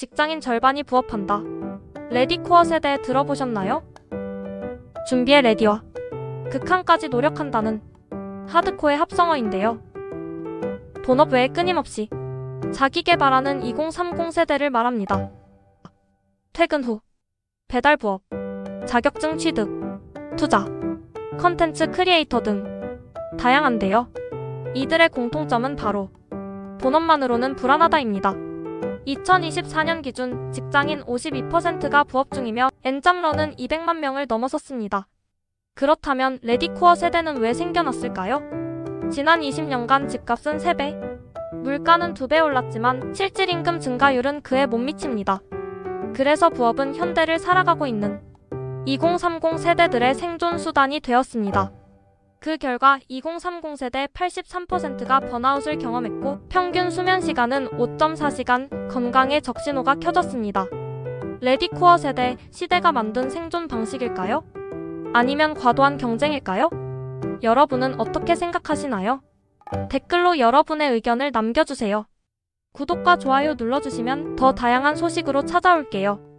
직장인 절반이 부업한다. 레디코어 세대 들어보셨나요? 준비의 레디와 극한까지 노력한다는 하드코어의 합성어인데요. 본업 외에 끊임없이 자기 개발하는 2030 세대를 말합니다. 퇴근 후 배달 부업, 자격증 취득, 투자, 컨텐츠 크리에이터 등 다양한데요. 이들의 공통점은 바로 본업만으로는 불안하다입니다. 2024년 기준 직장인 52%가 부업 중이며 엔잡러는 200만 명을 넘어섰습니다. 그렇다면 레디코어 세대는 왜 생겨났을까요? 지난 20년간 집값은 3배, 물가는 2배 올랐지만 실질 임금 증가율은 그에 못 미칩니다. 그래서 부업은 현대를 살아가고 있는 2030 세대들의 생존 수단이 되었습니다. 그 결과 2030 세대 83%가 번아웃을 경험했고 평균 수면 시간은 5.4시간, 건강에 적신호가 켜졌습니다. 레디코어 세대 시대가 만든 생존 방식일까요? 아니면 과도한 경쟁일까요? 여러분은 어떻게 생각하시나요? 댓글로 여러분의 의견을 남겨주세요. 구독과 좋아요 눌러주시면 더 다양한 소식으로 찾아올게요.